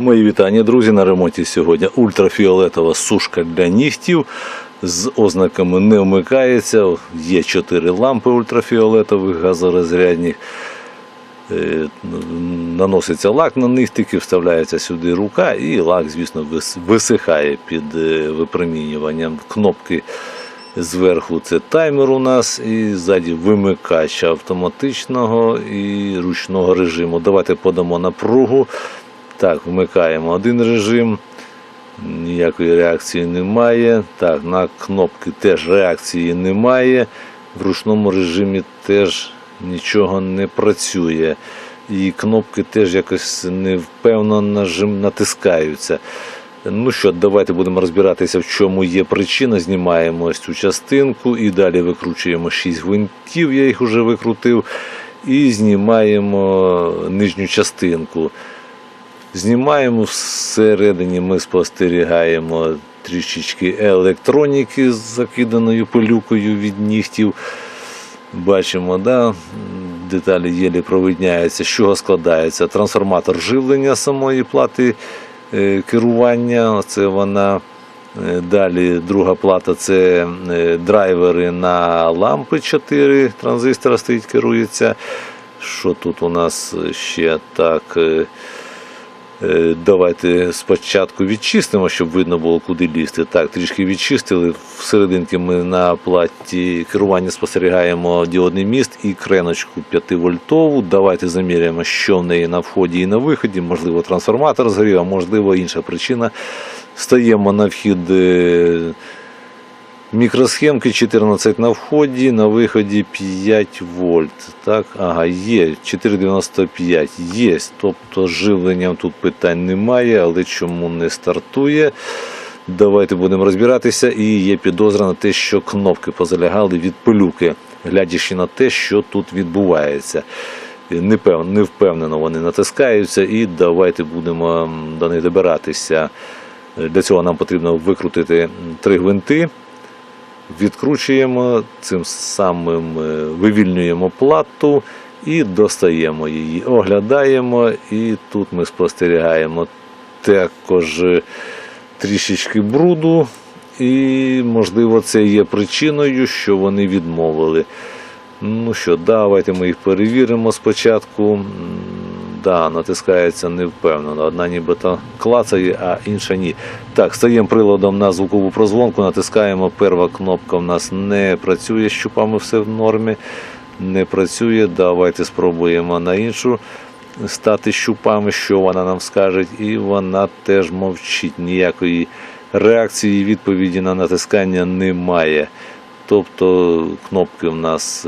Мої вітання, друзі. На ремонті сьогодні ультрафіолетова сушка для нігтів з ознаками не вмикається. Є чотири лампи ультрафіолетових газорозрядних. Е, Наноситься лак на нігтики, вставляється сюди рука, і лак, звісно, висихає під е, випромінюванням кнопки. Зверху це таймер у нас, і ззаді вимикач автоматичного і ручного режиму. Давайте подамо напругу. Так, вмикаємо один режим. Ніякої реакції немає. Так, на кнопки теж реакції немає. В ручному режимі теж нічого не працює. І кнопки теж якось невпевно натискаються. Ну що, давайте будемо розбиратися, в чому є причина. Знімаємо ось цю частинку і далі викручуємо 6 гвинтів, я їх вже викрутив. І знімаємо нижню частинку. Знімаємо всередині, ми спостерігаємо трішечки електроніки з закиданою пилюкою від нігтів. Бачимо, да, деталі єлі провидняються, з чого складається трансформатор живлення самої плати е, керування. Це вона. Е, Далі друга плата це е, драйвери на лампи 4 транзистора стоїть, керується. Що тут у нас ще так? Е, Давайте спочатку відчистимо, щоб видно було, куди лізти. Так, трішки відчистили. Всерединки ми на платі керування спостерігаємо діодний міст і креночку 5 вольтову. Давайте заміряємо, що в неї на вході і на виході. Можливо, трансформатор згорів, а можливо інша причина. Стаємо на вхід е, Мікросхемки 14 на вході, на виході 5 вольт. Так, ага, є 4,95 є. Тобто живленням тут питань немає, але чому не стартує? Давайте будемо розбиратися. І є підозра на те, що кнопки позалягали від пилюки, глядячи на те, що тут відбувається. Не, впевнено вони натискаються, і давайте будемо до них добиратися. Для цього нам потрібно викрутити три гвинти відкручуємо, цим самим е, вивільнюємо плату і достаємо її, оглядаємо, і тут ми спостерігаємо також е, трішечки бруду, і, можливо, це є причиною, що вони відмовили. Ну що, давайте ми їх перевіримо спочатку. Да, натискається невпевнено. Одна нібито клацає, а інша ні. Так, стаємо приладом на звукову прозвонку, натискаємо. Перша кнопка в нас не працює, з щупами все в нормі. Не працює. Давайте спробуємо на іншу стати щупами, що вона нам скаже. І вона теж мовчить. Ніякої реакції, відповіді на натискання немає. Тобто кнопки в нас.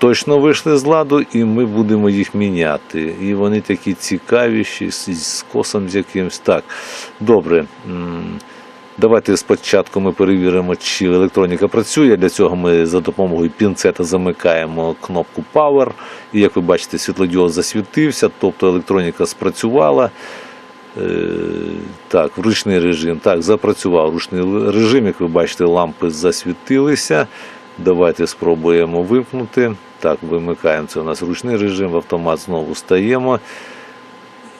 Точно вийшли з ладу, і ми будемо їх міняти. І вони такі цікавіші, з, косом з якимсь. Так, добре. Давайте спочатку ми перевіримо, чи електроніка працює. Для цього ми за допомогою пінцета замикаємо кнопку Power. І як ви бачите, світлодіод засвітився, тобто електроніка спрацювала. Е, Так, ручний режим. Так, запрацював ручний режим. Як ви бачите, лампи засвітилися. Давайте спробуємо вимкнути. Так, вимикаємо. Це у нас ручний режим, в автомат знову стаємо.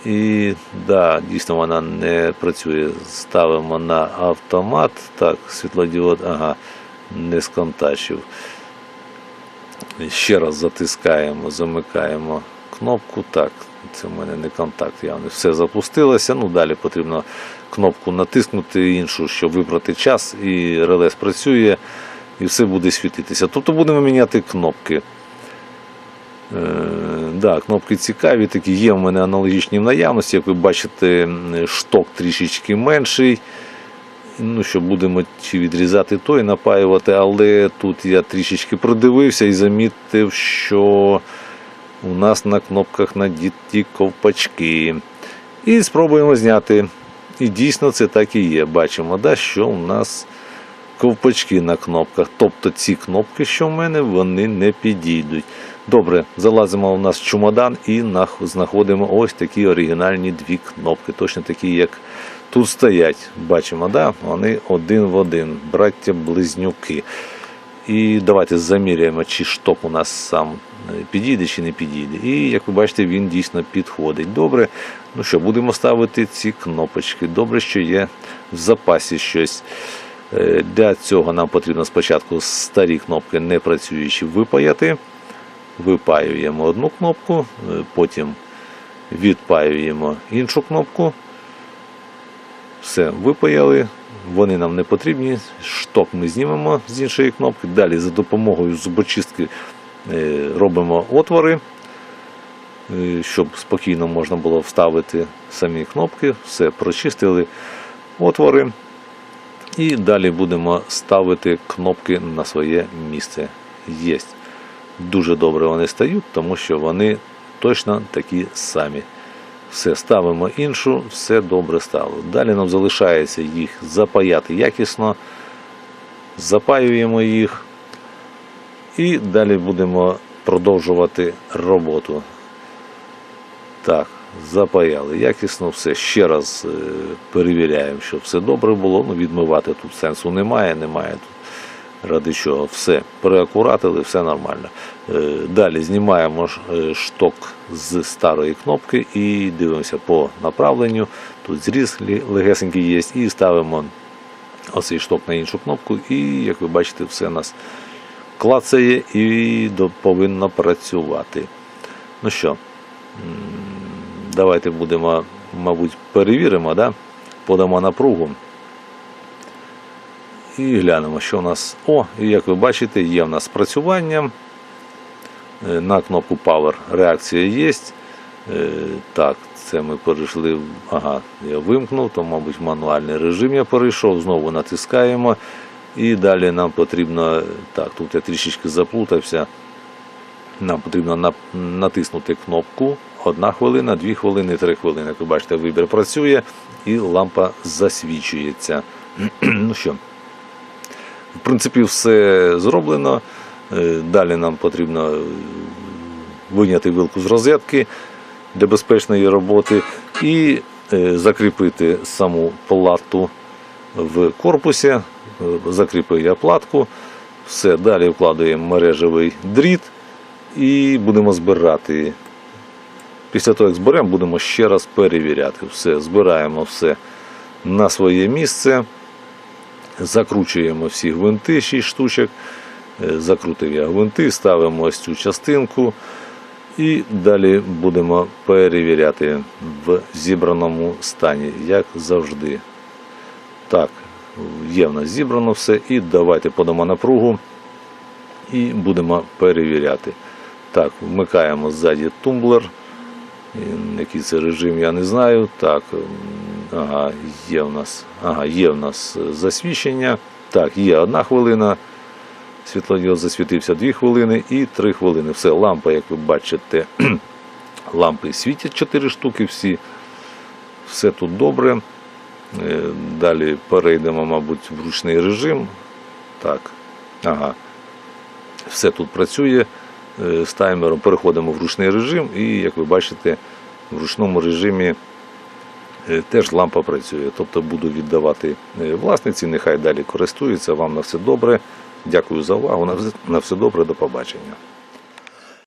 І да, дійсно вона не працює. Ставимо на автомат. Так, світлодіод, ага, не сконтачив. Ще раз затискаємо, замикаємо кнопку. Так, це в мене не контакт явно. Все запустилося. Ну, далі потрібно кнопку натиснути іншу, щоб вибрати час, і реле спрацює, і все буде світитися. Тобто будемо міняти кнопки. Е, да, кнопки цікаві, такі є в мене аналогічні в наявності. Як ви бачите, шток трішечки менший. Ну, що будемо чи відрізати той, напаювати, але тут я трішечки продивився і замітив, що у нас на кнопках надіті ковпачки. І спробуємо зняти. І дійсно це так і є. Бачимо, да, що у нас ковпачки на кнопках. Тобто ці кнопки, що в мене, вони не підійдуть. Добре, залазимо у нас в чемодан і знаходимо ось такі оригінальні дві кнопки, точно такі, як тут стоять. Бачимо, да? вони один в один, браття-близнюки. І давайте заміряємо, чи шток у нас сам е, підійде чи не підійде. І як ви бачите, він дійсно підходить. Добре. Ну що, будемо ставити ці кнопочки. Добре, що є в запасі щось. Е, Для цього нам потрібно спочатку старі кнопки не працюючі випаяти. Випаюємо одну кнопку, е, потім відпаюємо іншу кнопку. Все, випаяли, вони нам не потрібні. Шток ми знімемо з іншої кнопки. Далі за допомогою зубочистки е, робимо отвори, щоб спокійно можна було вставити самі кнопки. Все, прочистили отвори. І далі будемо ставити кнопки на своє місце. Єсть. Дуже добре вони стають, тому що вони точно такі самі. Все, ставимо іншу, все добре стало. Далі нам залишається їх запаяти якісно, запаюємо їх і далі будемо продовжувати роботу. Так, запаяли якісно все. Ще раз е, перевіряємо, щоб все добре було. Ну, відмивати тут сенсу немає, немає тут. Ради чого все переакуратили, все нормально. Е, Далі знімаємо е, шток з старої кнопки і дивимося по направленню. Тут зріз легесенький є, і ставимо оцей шток на іншу кнопку. І, як ви бачите, все у нас клацає і повинно працювати. Ну що, давайте будемо, мабуть, перевіримо, да? подамо напругу. І глянемо, що у нас. О, і як ви бачите, є в нас спрацювання. Е, На кнопку Power реакція є. Е, Так, це ми перейшли. Ага, я вимкнув, то, мабуть, мануальний режим я перейшов. Знову натискаємо. І далі нам потрібно. Так, тут я трішечки заплутався. Нам потрібно натиснути кнопку. Одна хвилина, дві хвилини, три хвилини. Як ви бачите, вибір працює і лампа засвічується. ну що, в принципі, все зроблено. Е, Далі нам потрібно е, виняти вилку з розетки для безпечної роботи і е, закріпити саму плату в корпусі. Закріпив я платку. Все, далі вкладаємо мережевий дріт і будемо збирати. Після того, як зберемо, будемо ще раз перевіряти. Все, збираємо все на своє місце. Закручуємо всі гвинти, 6 штучок. Е, Закрутив я гвинти, ставимо ось цю частинку і далі будемо перевіряти в зібраному стані, як завжди. Так, є в нас зібрано все. І давайте подамо напругу і будемо перевіряти. Так, вмикаємо ззаді тумблер. І Який це режим, я не знаю. Так, ага, є в нас, ага, є в нас е, засвідчення. Так, є одна хвилина. Світлодіод засвітився 2 хвилини і 3 хвилини. Все, лампа, як ви бачите, лампи світять 4 штуки всі. Все тут добре. Е, Далі перейдемо, мабуть, в ручний режим. Так, ага. Все тут працює з таймером. Переходимо в ручний режим, і, як ви бачите, в ручному режимі е, теж лампа працює. Тобто буду віддавати е, власниці, нехай далі користується. Вам на все добре. Дякую за увагу. На все добре, до побачення.